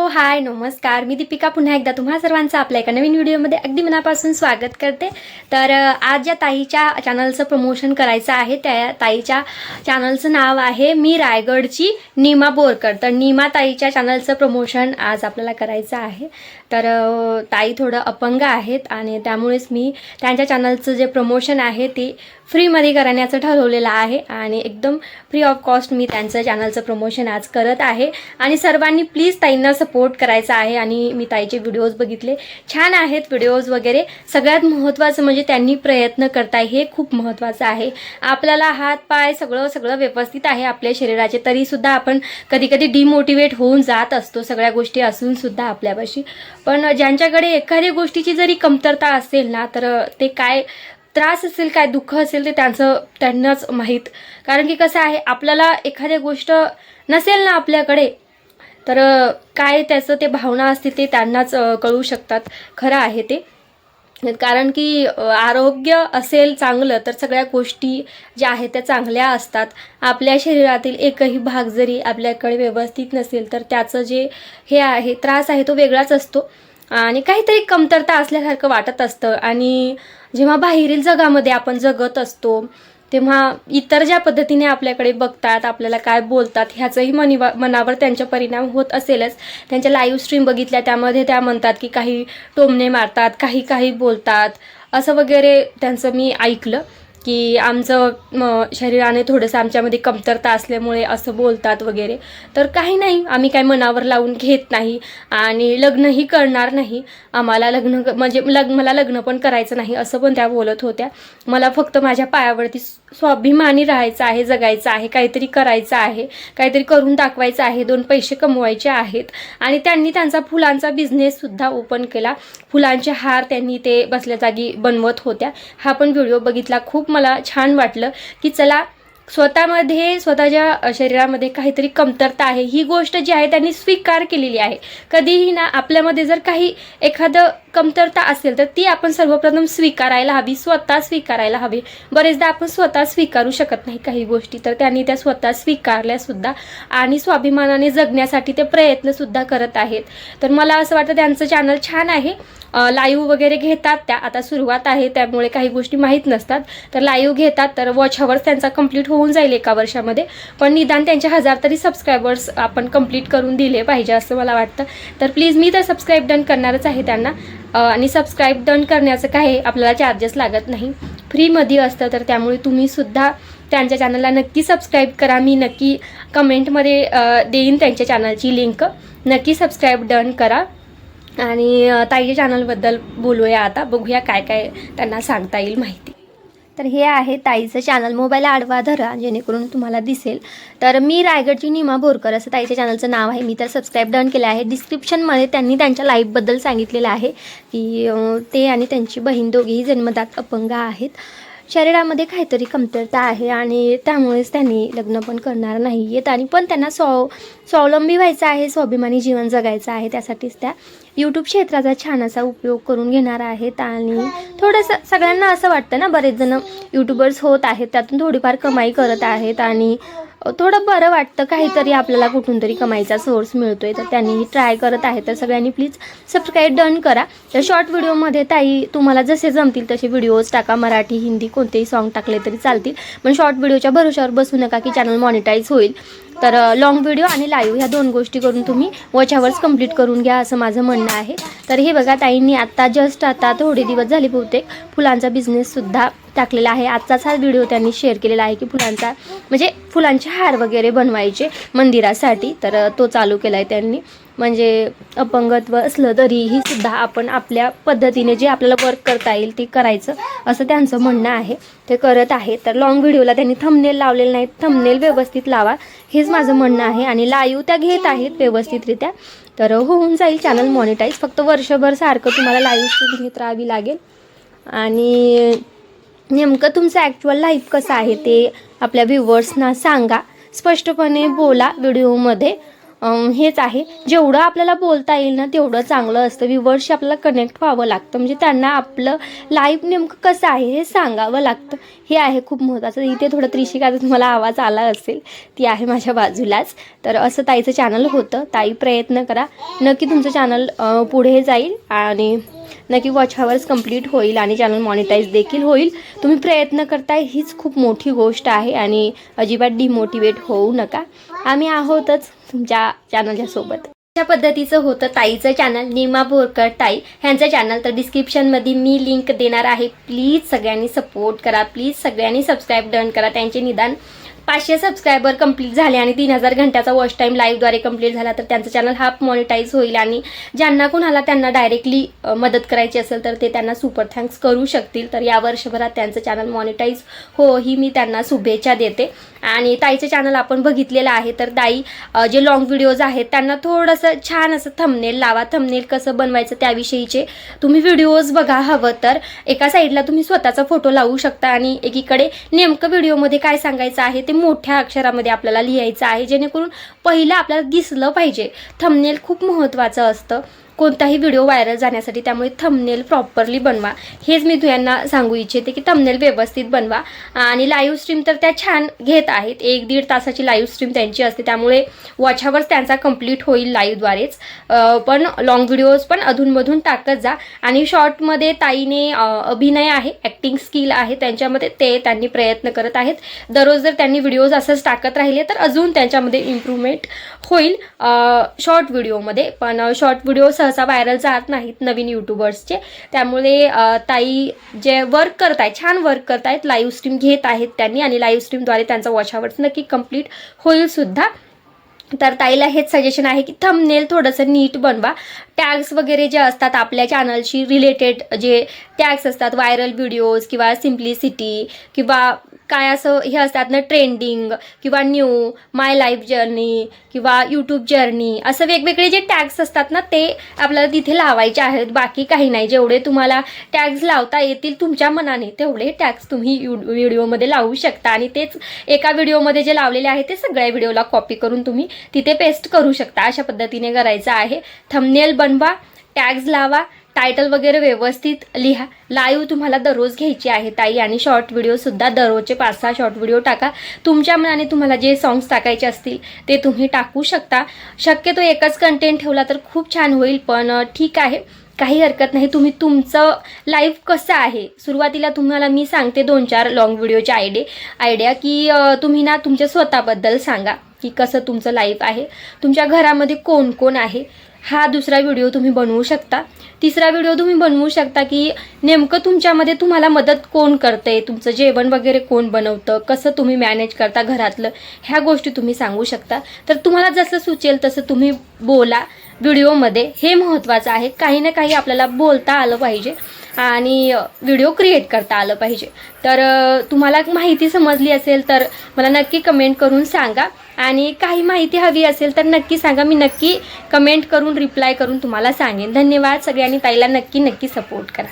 हो हाय नमस्कार. मी दीपिका. पुन्हा एकदा तुम्हा सर्वांचं आपल्या एका नवीन व्हिडिओमध्ये अगदी मनापासून स्वागत करते. तर आज ज्या ताईच्या चॅनलचं प्रमोशन करायचं आहे. त्या ताईच्या चॅनलचं नाव आहे मी रायगडची नीमा बोरकर. तर नीमा ताईच्या चॅनलचं प्रमोशन आज आपल्याला करायचं आहे. तर ताई थोडं अपंग आहेत आणि त्यामुळेच मी त्यांच्या चॅनलचं जे प्रमोशन आहे ते फ्रीमध्ये करण्याचं ठरवलेलं आहे. आणि एकदम फ्री ऑफ कॉस्ट मी त्यांचं चॅनलचं प्रमोशन आज करत आहे. आणि सर्वांनी प्लीज ताईंना सपोर्ट करायचा आहे आणि मी ताईचे व्हिडिओज बघितले. छान आहेत व्हिडिओज वगैरे. सगळ्यात महत्त्वाचं म्हणजे त्यांनी प्रयत्न करताय हे खूप महत्त्वाचं आहे. आपल्याला हात पाय सगळं सगळं व्यवस्थित आहे आपल्या शरीराचे. तरीसुद्धा आपण कधी कधी डिमोटिवेट होऊन जात असतो सगळ्या गोष्टी असूनसुद्धा आपल्यापाशी. पण ज्यांच्याकडे एखाद्या गोष्टीची जरी कमतरता असेल ना तर ते काय त्रास असेल काय दुःख असेल ते त्यांचं त्यांनाच माहीत. कारण की कसं आहे आपल्याला एखाद्या गोष्ट नसेल ना आपल्याकडे तर काय त्याचं ते भावना असते ते त्यांनाच कळू शकतात. खरं आहे ते. कारण की आरोग्य असेल चांगलं तर सगळ्या गोष्टी ज्या आहेत त्या चांगल्या असतात. आपल्या शरीरातील एकही भाग जरी आपल्याकडे व्यवस्थित नसेल तर त्याचं जे हे आहे त्रास आहे तो वेगळाच असतो. आणि काहीतरी कमतरता असल्यासारखं वाटत असतं. आणि जेव्हा बाहेरील जगामध्ये आपण जगत असतो तेव्हा इतर ज्या पद्धतीने आपल्याकडे बघतात आपल्याला काय बोलतात ह्याचंही मनिवा मनावर त्यांचा परिणाम होत असेलच. त्यांच्या लाईव्ह स्ट्रीम बघितल्या त्यामध्ये त्या म्हणतात की काही टोमणे मारतात काही काही बोलतात असं वगैरे त्यांचं मी ऐकलं. की आमचं शरीराने थोडंसं आमच्यामध्ये कमतरता असल्यामुळे असं बोलतात वगैरे. तर काही नाही आम्ही काय मनावर लावून घेत नाही आणि लग्नही करणार नाही. आम्हाला लग्न म्हणजे लग मला लग्न पण करायचं नाही असं पण त्या बोलत होत्या. मला फक्त माझ्या पायावरती स्वाभिमानी राहायचं आहे जगायचं आहे काहीतरी करायचं आहे काहीतरी करून दाखवायचं आहे दोन पैसे कमवायचे आहेत. आणि त्यांनी त्यांचा फुलांचा बिझनेससुद्धा ओपन केला. फुलांचे हार त्यांनी ते बसल्या जागी बनवत होत्या. हा पण व्हिडिओ बघितला खूप मला छान वाटलं की चला स्वतःमध्ये स्वतःच्या शरीरामध्ये काहीतरी कमतरता आहे. ही गोष्ट जी आहे त्यांनी स्वीकार केलेली आहे. कधीही ना आपल्यामध्ये जर काही एखादं कमतरता असेल तर ती आपण सर्वप्रथम स्वीकारायला हवी स्वतः स्वीकारायला हवी. बरेचदा आपण स्वतः स्वीकारू शकत नाही काही गोष्टी तर त्यांनी त्या स्वतः स्वीकारल्या सुद्धा आणि स्वाभिमानाने जगण्यासाठी ते प्रयत्न सुद्धा करत आहेत. तर मला असं वाटतं त्यांचं चॅनल छान आहे. लाईव्ह वगैरे घेतात त्या. आता सुरुवात आहे त्यामुळे काही गोष्टी माहीत नसतात. तर लाईव्ह घेतात तर वॉच हवर्स त्यांचा कंप्लीट होऊन जाईल एका वर्षामध्ये. पण निदान त्यांचे हजार तरी सबस्क्रायबर्स आपण कंप्लीट करून दिले पाहिजे असं मला वाटतं. तर प्लीज मी तर सबस्क्राईब डन करणारच आहे त्यांना. आणि सबस्क्राईब डन करण्याचं काय आपल्याला चार्जेस लागत नाही. फ्रीमध्ये असतं तर त्यामुळे तुम्हीसुद्धा त्यांच्या चॅनलला नक्की सबस्क्राईब करा. मी नक्की कमेंटमध्ये देईन त्यांच्या चॅनलची लिंक नक्की सबस्क्राईब डन करा. आणि ताईच्या चॅनलबद्दल बोलूया आता. बघूया काय काय त्यांना सांगता येईल माहिती. तर हे आहे ताईचं चॅनल मोबाईल आडवा धरा जेणेकरून तुम्हाला दिसेल. तर मी रायगडची निमा बोरकर असं ताईच्या चॅनलचं नाव आहे. मी तर सबस्क्राईब डन केलं आहे. डिस्क्रिप्शनमध्ये त्यांनी त्यांच्या लाईफबद्दल सांगितलेलं आहे की ते आणि त्यांची बहीण दोघेही जन्मदात अपंग आहेत. शरीरामध्ये काहीतरी कमतरता आहे आणि त्यामुळेच त्यांनी लग्न पण करणार नाही आहेत आणि पण त्यांना स्व स्वावलंबी व्हायचं आहे स्वाभिमानी जीवन जगायचं आहे त्यासाठीच त्या यूट्यूब क्षेत्राचा छान असा उपयोग करून घेणार आहेत आणि थोडंसं सगळ्यांना असं वाटतं ना बरेच जण यूट्यूबर्स होत आहेत त्यातून थोडीफार कमाई करत आहेत आणि थोडं बरं वाटतं काहीतरी आपल्याला कुठून तरी कमाईचा सोर्स मिळतोय तर त्यांनीही ट्राय करत आहे तर सगळ्यांनी प्लीज सबस्क्राईब डन करा. तर शॉर्ट व्हिडिओमध्ये ताई तुम्हाला जसे जमतील तसे व्हिडिओज टाका. मराठी हिंदी कोणतेही सॉन्ग टाकले तरी चालतील. पण शॉर्ट व्हिडिओच्या भरोशावर बसू नका की चॅनल मॉनिटाईज होईल. तर लॉंग व्हिडिओ आणि लाईव्ह ह्या दोन गोष्टी करून तुम्ही वॉच आवर्स कंप्लीट करून घ्या असं माझं म्हणणं आहे. तर हे बघा ताईंनी आत्ता जस्ट आता थोडे दिवस झाले बहुतेक फुलांचा बिझनेससुद्धा टाकलेला आहे. आजचाच हा व्हिडिओ त्यांनी शेअर केलेला आहे की फुलांचा म्हणजे फुलांचे हार वगैरे बनवायचे मंदिरासाठी. तर तो चालू केला आहे त्यांनी. म्हणजे अपंगत्व असलं तरीही सुद्धा आपण आपल्या पद्धतीने जे आपल्याला वर्क करता येईल ते करायचं असं त्यांचं म्हणणं आहे. ते करत आहे. तर लॉंग व्हिडिओला त्यांनी थमनेल लावलेलं नाही. थमनेल व्यवस्थित लावा हेच माझं म्हणणं आहे. आणि लाईव्ह त्या घेत आहेत व्यवस्थितरित्या. तर होऊन जाईल चॅनल मॉनिटाईज फक्त वर्षभर सारखं तुम्हाला लाईव्ह घेत राहावी लागेल. आणि नेमकं तुमचं ॲक्च्युअल लाईफ कसं आहे ते आपल्या व्ह्युवर्सना सांगा. स्पष्टपणे बोला व्हिडिओमध्ये. हेच आहे. जेवढं आपल्याला बोलता येईल ना तेवढं चांगलं असतं. व्ह्युवर्सशी आपल्याला कनेक्ट व्हावं लागतं. म्हणजे त्यांना आपलं लाईफ नेमकं कसं आहे हे सांगावं लागतं. हे आहे खूप महत्त्वाचं इथे थोडं त्रिशिकाचा तुम्हाला आवाज आला असेल. ती आहे माझ्या बाजूलाच. तर असं ताईचं चॅनल होतं. ताई प्रयत्न करा. नक्की तुमचं चॅनल पुढे जाईल आणि नक्की वॉच हवर्स कंप्लीट होईल आणि चॅनल मॉनिटाईज देखील होईल. तुम्ही प्रयत्न करताय हीच खूप मोठी गोष्ट आहे आणि अजिबात डिमोटिवेट होऊ नका. आम्ही आहोतच तुमच्या चॅनलच्या सोबत. अशा पद्धतीचं होतं ताईचं चॅनल निमा बोरकर ताई ह्यांचं चॅनल तर डिस्क्रिप्शनमध्ये मी लिंक देणार आहे. प्लीज सगळ्यांनी सपोर्ट करा प्लीज सगळ्यांनी सबस्क्राईब डन करा. त्यांचे निदान पाचशे सबस्क्रायबर कंप्लीट झाले आणि तीन हजार घंट्याचा वॉच टाईम लाईव्हद्वारे कंप्लीट झाला तर त्यांचा चॅनल हाफ मॉनिटाईज होईल आणि ज्यांना कोणाला त्यांना डायरेक्टली मदत करायची असेल तर ते त्यांना सुपर थँक्स करू शकतील. तर या वर्षभरात त्यांचं चॅनल मॉनिटाईज हो ही मी त्यांना शुभेच्छा देते. आणि ताईचं चॅनल आपण बघितलेलं आहे. तर ताई जे लॉंग व्हिडिओज आहेत त्यांना थोडंसं छान असं थंबनेल लावा. थंबनेल कसं बनवायचं त्याविषयीचे तुम्ही व्हिडिओज बघा हवं. तर एका साईडला तुम्ही स्वतःचा फोटो लावू शकता आणि एकीकडे नेमकं व्हिडिओमध्ये काय सांगायचं आहे ते मोठ्या अक्षरामध्ये आपल्याला लिहायचं आहे. जेणेकरून पहिलं आपल्याला दिसलं पाहिजे. थंबनेल खूप महत्त्वाचं असतं. कोणताही व्हिडिओ व्हायरल जाण्यासाठी त्यामुळे थंबनेल प्रॉपरली बनवा. हेच मी तुयांना सांगू इच्छिते की थंबनेल व्यवस्थित बनवा. आणि लाईव्ह स्ट्रीम तर त्या छान घेत आहेत. एक दीड तासाची लाईव्ह स्ट्रीम त्यांची असते. त्यामुळे वॉच त्यांचा कंप्लीट होईल लाईव्हद्वारेच पण लॉंग व्हिडिओज पण अधूनमधून टाकत जा. आणि शॉर्टमध्ये ताईने अभिनय आहे ॲक्टिंग स्किल आहे त्यांच्यामध्ये. ते त्यांनी प्रयत्न करत आहेत. दररोज जर त्यांनी व्हिडिओज असंच टाकत राहिले तर अजून त्यांच्यामध्ये इम्प्रूव्हमेंट होईल शॉर्ट व्हिडिओमध्ये पण शॉर्ट व्हिडिओ सहसा व्हायरल जात नाहीत नवीन यूट्यूबर्सचे त्यामुळे ताई जे वर्क करत आहेत छान वर्क करतायत लाईव्ह स्ट्रीम घेत आहेत त्यांनी आणि लाईव्ह स्ट्रीमद्वारे त्यांचा वॉच आवर्स नक्की कंप्लीट होईलसुद्धा तर ताईला हेच सजेशन आहे की थंबनेल थोडंसं नीट बनवा. टॅग्स वगैरे जे असतात आपल्या चॅनलशी रिलेटेड जे टॅग्स असतात व्हायरल व्हिडिओज किंवा सिम्प्लिसिटी किंवा काय असं हे असतात ना ट्रेंडिंग किंवा न्यू माय लाईफ जर्नी किंवा यूट्यूब जर्नी असं वेगवेगळे जे टॅग्स असतात ना ते आपल्याला तिथे लावायचे आहेत. बाकी काही नाही. जेवढे तुम्हाला टॅग्स लावता येतील तुमच्या मनाने तेवढे टॅग्स तुम्ही यू व्हिडिओमध्ये लावू शकता. आणि तेच एका व्हिडिओमध्ये जे लावलेले आहे ते सगळ्या व्हिडिओला कॉपी करून तुम्ही तिथे पेस्ट करू शकता. अशा पद्धतीने करायचं आहे. थमनेल बनवा टॅग्स लावा टायटल वगैरे व्यवस्थित लिहा. लाईव्ह तुम्हाला दररोज घ्यायची आहे ताई आणि शॉर्ट व्हिडिओसुद्धा दररोजचे पाच सहा शॉर्ट व्हिडिओ टाका. तुमच्या मनाने तुम्हाला जे सॉंग्स टाकायचे असतील ते तुम्ही टाकू शकता. शक्यतो एकच कंटेंट ठेवला तर खूप छान होईल पण ठीक आहे. काही हरकत नाही. तुम्ही तुमचं लाईफ कसं आहे? सुरुवातीला तुम्हाला मी सांगते दोन चार लॉंग व्हिडिओचे आयडे आयडिया की तुम्ही ना तुमच्या स्वतःबद्दल सांगा की कसं तुमचं लाईफ आहे. तुमच्या घरामध्ये कोण कोण आहे? हा दुसरा व्हिडिओ तुम्ही बनवू शकता. तिसरा व्हिडिओ तुम्ही बनवू शकता की नेमकं तुमच्यामध्ये तुम्हाला मदत कोण करतंय? तुमचं जेवण वगैरे कोण बनवतं? कसं तुम्ही मॅनेज करता घरातलं? ह्या गोष्टी तुम्ही सांगू शकता. तर तुम्हाला जसं सुचेल तसं तुम्ही बोला. व्हिडिओमध्ये हे महत्त्वाचं आहे. काही ना काही आपल्याला बोलता आलं पाहिजे आणि व्हिडिओ क्रिएट करता आलं पाहिजे. तर तुम्हाला माहिती समजली असेल तर मला नक्की कमेंट करून सांगा. आणि काही माहिती हवी असेल तर नक्की सांगा. मी नक्की कमेंट करून रिप्लाय करून तुम्हाला सांगेन. धन्यवाद सगळ्यांनी. ताईला नक्की नक्की सपोर्ट करा.